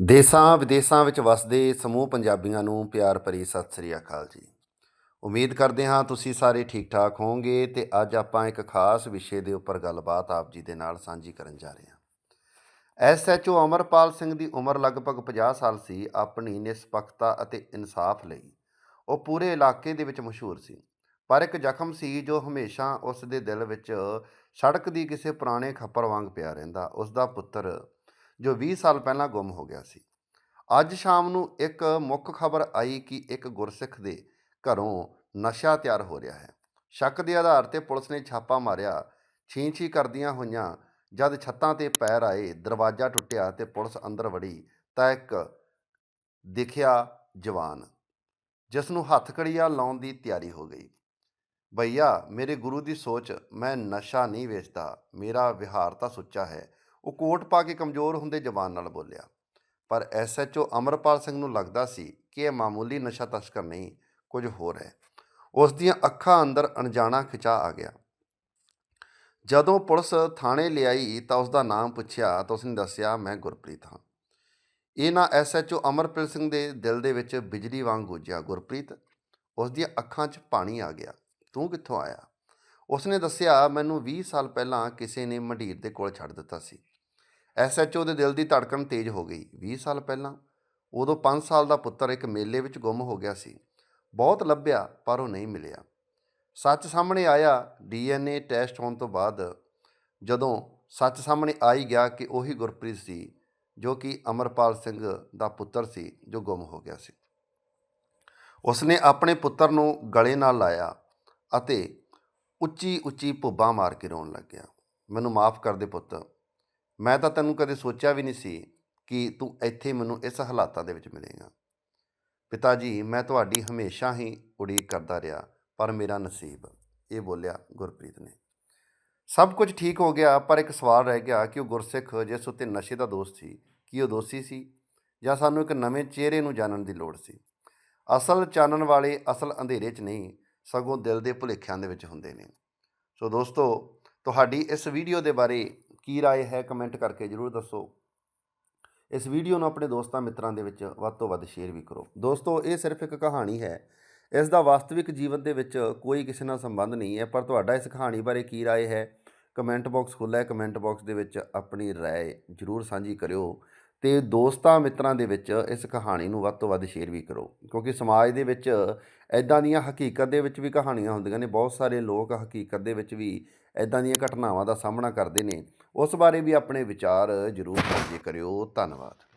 ਦੇਸਾਂ ਵਿਦੇਸਾਂ ਵਿੱਚ ਵਸਦੇ ਸਮੂਹ ਪੰਜਾਬੀਆਂ ਨੂੰ ਪਿਆਰ ਭਰੀ ਸਤਿ ਸ੍ਰੀ ਅਕਾਲ ਜੀ। ਉਮੀਦ ਕਰਦੇ ਹਾਂ ਤੁਸੀਂ ਸਾਰੇ ਠੀਕ ਠਾਕ ਹੋਵੋਗੇ ਤੇ ਅੱਜ ਆਪਾਂ ਇੱਕ ਖਾਸ ਵਿਸ਼ੇ ਦੇ ਉੱਪਰ ਗੱਲਬਾਤ ਆਪ ਜੀ ਦੇ ਨਾਲ ਸਾਂਝੀ ਕਰਨ ਜਾ ਰਹੇ ਹਾਂ। ਐਸਐਚਓ ਅਮਰਪਾਲ ਸਿੰਘ ਦੀ ਉਮਰ ਲਗਭਗ 50 ਸਾਲ ਸੀ, ਆਪਣੀ ਨਿਸਪੱਖਤਾ ਅਤੇ ਇਨਸਾਫ ਲਈ ਉਹ ਪੂਰੇ ਇਲਾਕੇ ਦੇ ਵਿੱਚ ਮਸ਼ਹੂਰ ਸੀ। ਪਰ ਇੱਕ ਜ਼ਖਮ ਸੀ ਜੋ ਹਮੇਸ਼ਾ ਉਸ ਦੇ ਦਿਲ ਵਿੱਚ ਸੜਕ ਦੀ ਕਿਸੇ ਪੁਰਾਣੇ ਖੱਪਰ ਵਾਂਗ ਪਿਆ ਰਹਿੰਦਾ। ਉਸ ਦਾ ਪੁੱਤਰ ਜੋ 20 ਸਾਲ ਪਹਿਲਾਂ ਗੁੰਮ ਹੋ ਗਿਆ ਸੀ। ਅੱਜ ਸ਼ਾਮ ਨੂੰ ਇੱਕ ਮੁੱਖ ਖਬਰ ਆਈ ਕਿ ਇੱਕ ਗੁਰਸਿੱਖ ਦੇ ਘਰੋਂ ਨਸ਼ਾ ਤਿਆਰ ਹੋ ਰਿਹਾ ਹੈ। ਸ਼ੱਕ ਦੇ ਆਧਾਰ ਤੇ ਪੁਲਿਸ ਨੇ ਛਾਪਾ ਮਾਰਿਆ। ਛੀਂ-ਛੀਂ ਕਰਦੀਆਂ ਹੋਈਆਂ ਜਦ ਛੱਤਾਂ ਤੇ ਪੈਰ ਆਏ, ਦਰਵਾਜ਼ਾ ਟੁੱਟਿਆ ਤੇ ਪੁਲਿਸ ਅੰਦਰ ਵੜੀ ਤਾਂ ਇੱਕ ਦਿਖਿਆ ਜਵਾਨ, ਜਿਸ ਨੂੰ ਹੱਥਕੜੀਆਂ ਲਾਉਣ ਦੀ ਤਿਆਰੀ ਹੋ ਗਈ। ਭਈਆ, ਮੇਰੇ ਗੁਰੂ ਦੀ ਸੋਚ, ਮੈਂ ਨਸ਼ਾ ਨਹੀਂ ਵੇਚਦਾ, ਮੇਰਾ ਵਿਹਾਰ ਤਾਂ ਸੁੱਚਾ ਹੈ ਉਹ ਕੋਟ ਪਾ ਕੇ ਕਮਜ਼ੋਰ ਹੁੰਦੇ ਜਵਾਨ ਨਾਲ ਬੋਲਿਆ। ਪਰ ਐਸਐਚਓ ਅਮਰਪਾਲ ਸਿੰਘ ਨੂੰ ਲੱਗਦਾ ਸੀ ਕਿ ਇਹ ਮਾਮੂਲੀ ਨਸ਼ਾ ਤਸਕਰ ਨਹੀਂ, ਕੁਝ ਹੋਰ ਹੈ। ਉਸ ਦੀਆਂ ਅੱਖਾਂ ਅੰਦਰ ਅਣਜਾਣਾ ਖਿਚਾ ਆ ਗਿਆ। ਜਦੋਂ ਪੁਲਿਸ ਥਾਣੇ ਲਿਆਈ ਤਾਂ ਉਸ ਦਾ ਨਾਮ ਪੁੱਛਿਆ ਤਾਂ ਉਸਨੇ ਦੱਸਿਆ, ਮੈਂ ਗੁਰਪ੍ਰੀਤ ਹਾਂ। ਇਹ ਨਾ ਐਸਐਚਓ ਅਮਰਪ੍ਰੀਤ ਸਿੰਘ ਦੇ ਦਿਲ ਦੇ ਵਿੱਚ ਬਿਜਲੀ ਵਾਂਗ ਗੂੰਜਿਆ, ਗੁਰਪ੍ਰੀਤ, ਉਸ ਦੀਆਂ ਅੱਖਾਂ 'ਚ ਪਾਣੀ ਆ ਗਿਆ। ਤੂੰ ਕਿੱਥੋਂ ਆਇਆ? ਉਸਨੇ ਦੱਸਿਆ, ਮੈਨੂੰ 20 ਸਾਲ ਪਹਿਲਾਂ ਕਿਸੇ ਨੇ ਮੰਡੀਰ ਦੇ ਕੋਲ ਛੱਡ ਦਿੱਤਾ ਸੀ। ਐਸਐਚਓ ਦੇ ਦਿਲ ਦੀ ਧੜਕਣ ਤੇਜ਼ ਹੋ ਗਈ। 20 ਸਾਲ ਪਹਿਲਾਂ ਉਦੋਂ 5 ਸਾਲ ਦਾ ਪੁੱਤਰ ਇੱਕ ਮੇਲੇ ਵਿੱਚ ਗੁੰਮ ਹੋ ਗਿਆ ਸੀ। ਬਹੁਤ ਲੱਭਿਆ, ਪਰ ਉਹ ਨਹੀਂ ਮਿਲਿਆ। ਸੱਚ ਸਾਹਮਣੇ ਆਇਆ, ਡੀਐਨਏ ਟੈਸਟ ਹੋਣ ਤੋਂ ਬਾਅਦ ਜਦੋਂ ਸੱਚ ਸਾਹਮਣੇ ਆ ਹੀ ਗਿਆ ਕਿ ਉਹੀ ਗੁਰਪ੍ਰੀਤ ਸੀ, ਜੋ ਕਿ ਅਮਰਪਾਲ ਸਿੰਘ ਦਾ ਪੁੱਤਰ ਸੀ, ਜੋ ਗੁੰਮ ਹੋ ਗਿਆ ਸੀ। ਉਸਨੇ ਆਪਣੇ ਪੁੱਤਰ ਨੂੰ ਗਲੇ ਨਾਲ ਲਾਇਆ ਅਤੇ ਉੱਚੀ ਉੱਚੀ ਭੁੱਬਾਂ ਮਾਰ ਕੇ ਰੋਣ ਲੱਗਿਆ। ਮੈਨੂੰ ਮਾਫ ਕਰ ਦੇ ਪੁੱਤ। ਮੈਂ ਤਾਂ ਤੈਨੂੰ ਕਦੇ ਸੋਚਿਆ ਵੀ ਨਹੀਂ ਸੀ ਕਿ ਤੂੰ ਇੱਥੇ ਮੈਨੂੰ ਇਸ ਹਾਲਾਤਾਂ ਦੇ ਵਿੱਚ ਮਿਲੇਗਾ। ਪਿਤਾ ਜੀ, ਮੈਂ ਤੁਹਾਡੀ ਹਮੇਸ਼ਾ ਹੀ ਉਡੀਕ ਕਰਦਾ ਰਿਹਾ, ਪਰ ਮੇਰਾ ਨਸੀਬ, ਇਹ ਬੋਲਿਆ ਗੁਰਪ੍ਰੀਤ ਨੇ। ਸਭ ਕੁਝ ਠੀਕ ਹੋ ਗਿਆ, ਪਰ ਇੱਕ ਸਵਾਲ ਰਹਿ ਗਿਆ ਕਿ ਉਹ ਗੁਰਸਿੱਖ ਜਿਸ ਉੱਤੇ ਨਸ਼ੇ ਦਾ ਦੋਸ਼ ਸੀ, ਕੀ ਉਹ ਦੋਸ਼ੀ ਸੀ? ਜਾਂ ਸਾਨੂੰ ਇੱਕ ਨਵੇਂ ਚਿਹਰੇ ਨੂੰ ਜਾਣਨ ਦੀ ਲੋੜ ਸੀ? ਅਸਲ ਚਾਨਣ ਵਾਲੇ ਅਸਲ ਅੰਧੇਰੇ 'ਚ ਨਹੀਂ, ਸਗੋਂ ਦਿਲ ਦੇ ਭੁਲੇਖਿਆਂ ਦੇ ਵਿੱਚ ਹੁੰਦੇ ਨੇ। ਸੋ ਦੋਸਤੋ, ਤੁਹਾਡੀ ਇਸ ਵੀਡੀਓ ਦੇ ਬਾਰੇ ਕੀ رائے ਹੈ ਕਮੈਂਟ ਕਰਕੇ ਜਰੂਰ ਦੱਸੋ ਇਸ ਵੀਡੀਓ ਨੂੰ ਆਪਣੇ ਦੋਸਤਾਂ ਮਿੱਤਰਾਂ ਦੇ ਵਿੱਚ ਵੱਧ ਤੋਂ ਵੱਧ ਸ਼ੇਅਰ ਵੀ ਕਰੋ ਦੋਸਤੋ ਇਹ ਸਿਰਫ ਇੱਕ ਕਹਾਣੀ ਹੈ ਇਸ ਦਾ ਵਾਸਤਵਿਕ ਜੀਵਨ ਦੇ ਵਿੱਚ ਕੋਈ ਕਿਸੇ ਨਾਲ ਸੰਬੰਧ ਨਹੀਂ ਹੈ ਪਰ ਤੁਹਾਡਾ ਇਸ ਕਹਾਣੀ ਬਾਰੇ ਕੀ رائے ਹੈ ਕਮੈਂਟ ਬਾਕਸ ਖੁੱਲ੍ਹਾ ਹੈ ਕਮੈਂਟ ਬਾਕਸ ਦੇ ਵਿੱਚ ਆਪਣੀ رائے ਜਰੂਰ ਸਾਂਝੀ ਕਰਿਓ ਅਤੇ ਦੋਸਤਾਂ ਮਿੱਤਰਾਂ ਦੇ ਵਿੱਚ ਇਸ ਕਹਾਣੀ ਨੂੰ ਵੱਧ ਤੋਂ ਵੱਧ ਸ਼ੇਅਰ ਵੀ ਕਰੋ। ਕਿਉਂਕਿ ਸਮਾਜ ਦੇ ਵਿੱਚ ਇੱਦਾਂ ਦੀਆਂ ਹਕੀਕਤ ਦੇ ਵਿੱਚ ਵੀ ਕਹਾਣੀਆਂ ਹੁੰਦੀਆਂ ਨੇ, ਬਹੁਤ ਸਾਰੇ ਲੋਕ ਹਕੀਕਤ ਦੇ ਵਿੱਚ ਵੀ ਇੱਦਾਂ ਦੀਆਂ ਘਟਨਾਵਾਂ ਦਾ ਸਾਹਮਣਾ ਕਰਦੇ ਨੇ। ਉਸ ਬਾਰੇ ਵੀ ਆਪਣੇ ਵਿਚਾਰ ਜਰੂਰ ਸਾਂਝੇ ਕਰਿਓ। ਧੰਨਵਾਦ।